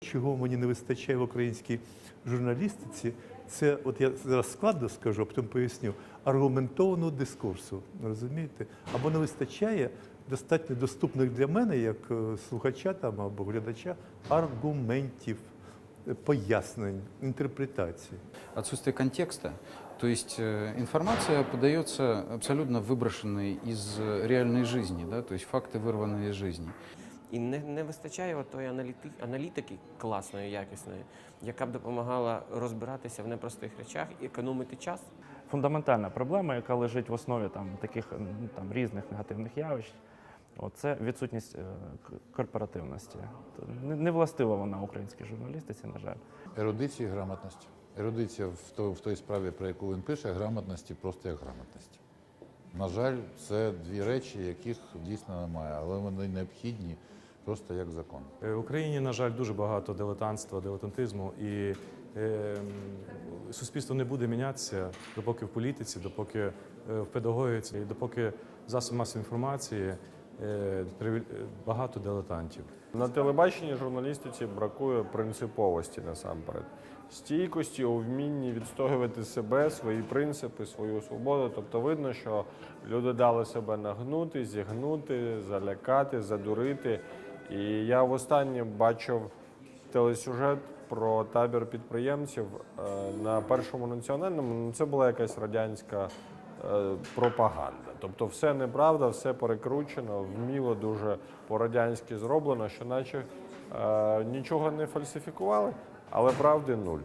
Чого мені не вистачає в українській журналістиці, це, от я зараз складно скажу, а потім поясню, аргументованого дискурсу. Розумієте? Або не вистачає достатньо доступних для мене, як е, слухача там або глядача, аргументів, е, пояснень, інтерпретацій. Отсутствие контекста. То есть э, информация подается абсолютно выброшенной из э, реальной жизни, да, то есть факты вырванные из жизни. І не, не вистачає от тої аналіти, аналітики класної, якісної, яка б допомагала розбиратися в непростих речах і економити час. фундаментальна проблема, яка лежить в основі там таких там різних негативних явищ. Це відсутність е, корпоративності. Не, властива вона українській журналістиці, на жаль. Ерудиції і грамотності. Ерудиція в, то, в той справі, про яку він пише, грамотності просто як грамотності. На жаль, це дві речі, яких дійсно немає, але вони необхідні просто як закон. Е, В Україні, на жаль, дуже багато дилетантства, дилетантизму, і е, суспільство не буде мінятися, допоки в політиці, допоки е, в педагогіці, допоки засоб масової інформації багато дилетантів. На телебаченні журналістиці бракує принциповості насамперед. Стійкості у вмінні відстоювати себе, свої принципи, свою свободу. Тобто видно, що люди дали себе нагнути, зігнути, залякати, задурити. І я востаннє бачив телесюжет про табір підприємців е, на першому національному. Ну, це була якась радянська е, пропаганда. Тобто все неправда, все перекручено, вміло дуже по-радянськи зроблено, що наче е, нічого не фальсифікували, але правди нуль.